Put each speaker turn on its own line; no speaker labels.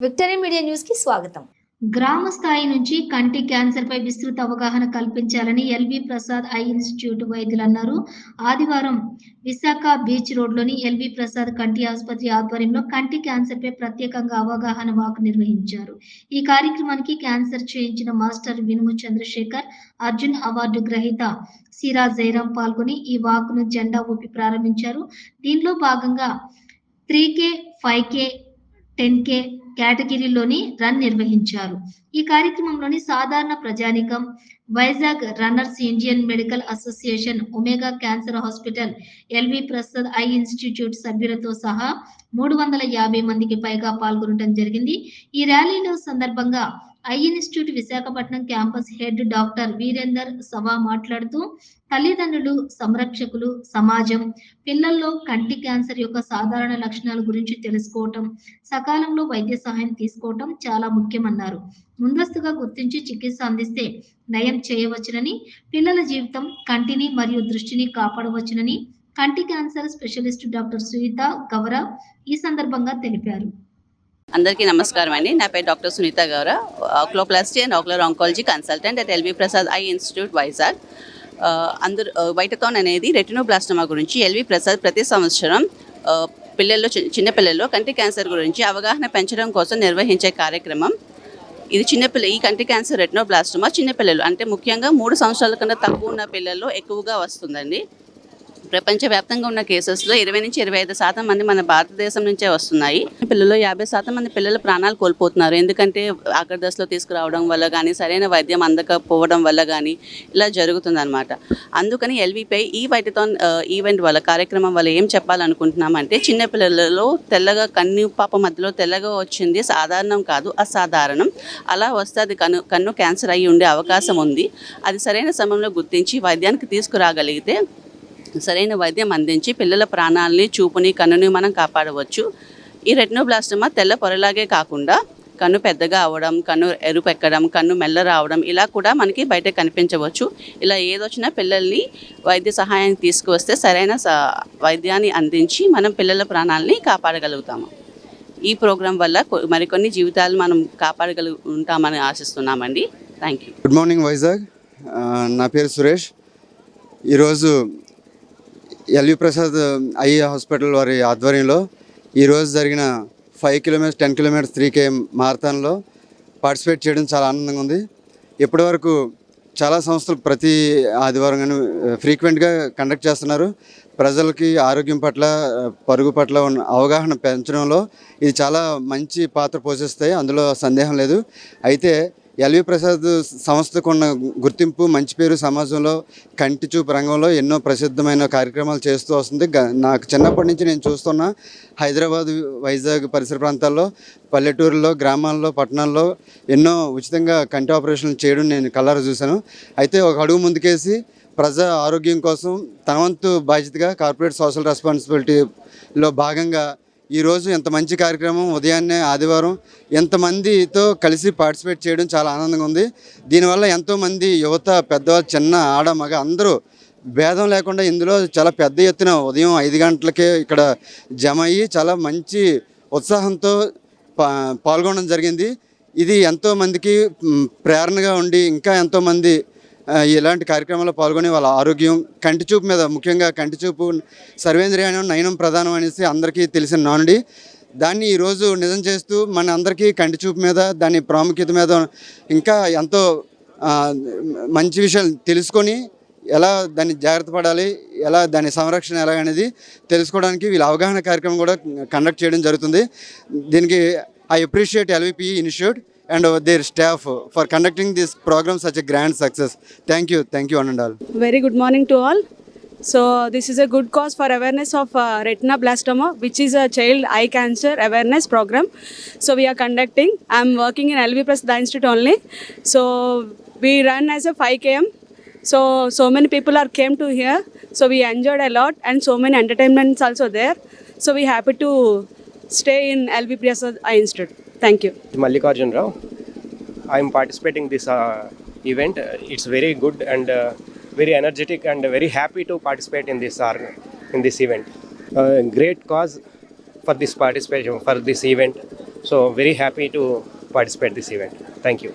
Victory media న్యూస్కి స్వాగతం.
గ్రామ స్థాయి నుంచి కంటి క్యాన్సర్ పై విస్తృత అవగాహన కల్పించాలని ఎల్వి ప్రసాద్ ఐ ఇన్స్టిట్యూట్ వైద్యులు అన్నారు. ఆదివారం విశాఖ బీచ్ రోడ్లోని ఎల్వి ప్రసాద్ కంటి ఆసుపత్రి ఆధ్వర్యంలో కంటి క్యాన్సర్ పై ప్రత్యేకంగా అవగాహన వాక్ నిర్వహించారు. ఈ కార్యక్రమానికి క్యాన్సర్ చేయించిన మాస్టర్ వినుము చంద్రశేఖర్ అర్జున్ అవార్డు గ్రహీత సిరా జైరాం పాల్గొని ఈ వాక్ను జెండా ఊపి ప్రారంభించారు. దీనిలో భాగంగా three K five K ten K కేటగిరీలోని run నిర్వహించారు. ఈ కార్యక్రమంలోని సాధారణ ప్రజానికం Vizag runners Indian medical association Omega cancer hospital LV Prasad eye institute సభ్యులతో సహా మూడు వందల యాభై మందికి పైగా పాల్గొనడం జరిగింది. ఈ ర్యాలీలో సందర్భంగా eye institute Visakhapatnam campus head doctor Virender Sawa మాట్లాడుతూ తల్లిదండ్రులు సంరక్షకులు సమాజం పిల్లల్లో కంటి క్యాన్సర్ యొక్క సాధారణ లక్షణాల గురించి తెలుసుకోవటం సకాలంలో వైద్య సహాయం తీసుకోవటం చాలా ముఖ్యమన్నారు. ముందస్తుగా గుర్తించి చికిత్స అందిస్తే నయం చేయవచ్చునని పిల్లల జీవితం కంటిని మరియు దృష్టిని కాపాడవచ్చునని కంటి cancer specialist doctor Sunita Gaurav ఈ సందర్భంగా తెలిపారు.
అందరికీ నమస్కారం అండి. నా పేరు doctor Sunita Gaur oculoplasty and ocular oncology consultant at LV Prasad eye institute Vizag. అందరు వైటథాన్ అనేది రెటినోబ్లాస్టమా గురించి ఎల్వి ప్రసాద్ ప్రతి సంవత్సరం పిల్లల్లో చిన్నపిల్లల్లో చిన్న కంటి క్యాన్సర్ గురించి అవగాహన పెంచడం కోసం నిర్వహించే కార్యక్రమం. ఇది చిన్నపిల్ల ఈ కంటి క్యాన్సర్ రెటినోబ్లాస్టమా చిన్నపిల్లలు అంటే ముఖ్యంగా మూడు సంవత్సరాల కన్నా తక్కువ ఉన్న పిల్లల్లో ఎక్కువగా వస్తుందండి. ప్రపంచవ్యాప్తంగా ఉన్న కేసెస్లో ఇరవై నుంచి ఇరవై ఐదు శాతం మంది మన భారతదేశం నుంచే వస్తున్నాయి. పిల్లలు యాభై శాతం మంది పిల్లలు ప్రాణాలు కోల్పోతున్నారు. ఎందుకంటే ఆఖరి దశలో తీసుకురావడం వల్ల కానీ సరైన వైద్యం అందకపోవడం వల్ల కానీ ఇలా జరుగుతుందన్నమాట. అందుకని ఎల్విపై ఈ వైటథాన్ ఈవెంట్ వల్ల కార్యక్రమం వల్ల ఏం చెప్పాలనుకుంటున్నామంటే చిన్న పిల్లలలో తెల్లగా కన్ను పాప మధ్యలో తెల్లగా వచ్చింది సాధారణం కాదు అసాధారణం. అలా వస్తే అది కన్ను కన్ను క్యాన్సర్ అయ్యి ఉండే అవకాశం ఉంది. అది సరైన సమయంలో గుర్తించి వైద్యానికి తీసుకురాగలిగితే సరైన వైద్యం అందించి పిల్లల ప్రాణాలని చూపుని కన్నుని మనం కాపాడవచ్చు. ఈ రెటినోబ్లాస్టమా తెల్ల పొరలాగే కాకుండా కన్ను పెద్దగా అవడం కన్ను ఎరుపెక్కడం కన్ను మెల్ల రావడం ఇలా కూడా మనకి బయట కనిపించవచ్చు. ఇలా ఏదొచ్చినా పిల్లల్ని వైద్య సహాయానికి తీసుకువస్తే సరైన స- వైద్యాన్ని అందించి మనం పిల్లల ప్రాణాలని కాపాడగలుగుతాము. ఈ ప్రోగ్రాం వల్ల మరికొన్ని జీవితాలు మనం కాపాడగలుగు ఉంటామని ఆశిస్తున్నామండి. Thank you
good morning Vizag. నా పేరు సురేష్. ఈరోజు ఎల్వి ప్రసాద్ ఐ హాస్పిటల్ వారి ఆధ్వర్యంలో ఈరోజు జరిగిన five kilometres ten kilometres three KM మారథాన్లో participate చేయడం చాలా ఆనందంగా ఉంది. ఇప్పటివరకు చాలా సంస్థలు ప్రతి ఆదివారం కానీ ఫ్రీక్వెంట్గా కండక్ట్ చేస్తున్నారు. ప్రజలకి ఆరోగ్యం పట్ల పరుగు పట్ల ఉన్న అవగాహన పెంచడంలో ఇది చాలా మంచి పాత్ర పోషిస్తాయి. అందులో సందేహం లేదు. అయితే ఎల్వి ప్రసాద్ సంస్థకు ఉన్న గుర్తింపు మంచి పేరు సమాజంలో కంటి చూపు రంగంలో ఎన్నో ప్రసిద్ధమైన కార్యక్రమాలు చేస్తూ వస్తుంది. నాకు చిన్నప్పటి నుంచి నేను చూస్తున్న హైదరాబాద్ వైజాగ్ పరిసర ప్రాంతాల్లో పల్లెటూరులో గ్రామాల్లో పట్టణాల్లో ఎన్నో ఉచితంగా కంటి ఆపరేషన్లు చేయడం నేను కళ్ళారా చూశాను. అయితే ఒక అడుగు ముందుకేసి ప్రజా ఆరోగ్యం కోసం తన వంతు బాధ్యతగా కార్పొరేట్ సోషల్ రెస్పాన్సిబిలిటీలో భాగంగా ఈరోజు ఎంత మంచి కార్యక్రమం ఉదయాన్నే ఆదివారం ఎంతమందితో కలిసి పార్టిసిపేట్ చేయడం చాలా ఆనందంగా ఉంది. దీనివల్ల ఎంతోమంది యువత పెద్దవాళ్ళు చిన్న ఆడ మగ అందరూ భేదం లేకుండా ఇందులో చాలా పెద్ద ఎత్తున ఉదయం ఐదు గంటలకే ఇక్కడ జమ అయ్యి చాలా మంచి ఉత్సాహంతో పా పాల్గొనడం జరిగింది. ఇది ఎంతోమందికి ప్రేరణగా ఉండి ఇంకా ఎంతోమంది ఇలాంటి కార్యక్రమాల్లో పాల్గొని వాళ్ళ ఆరోగ్యం కంటి చూపు మీద ముఖ్యంగా కంటి చూపు సర్వేంద్రియానం నయనం ప్రధానం అనేసి అందరికీ తెలిసిన నానుడి. దాన్ని ఈరోజు నిజం చేస్తూ మన అందరికీ కంటి చూపు మీద దాని ప్రాముఖ్యత మీద ఇంకా ఎంతో మంచి విషయాలు తెలుసుకొని ఎలా దాన్ని జాగ్రత్త పడాలి ఎలా దాని సంరక్షణ ఎలా అనేది తెలుసుకోవడానికి వీళ్ళ అవగాహన కార్యక్రమం కూడా కండక్ట్ చేయడం జరుగుతుంది. దీనికి I appreciate LVP Institute and their staff for conducting this program such a grand success. Thank you. Thank you, Anandal.
Very good morning to all. So this is a good cause for awareness of uh, retinoblastoma, which is a child eye cancer awareness program. So we are conducting. I'm working in LV Plus the Institute only. So we run as a 5km. So so many people are came to here. So we enjoyed a lot, and so many entertainments also there. So we happy to stay in LV Prasad Eye Institute. Thank you.
Mallikarjun Rao. I am participating this uh, event. Uh, It's very good and uh, very energetic and very happy to participate in this org- in this event. Uh, great cause for this participation for this event. So very happy to participate this event. Thank you.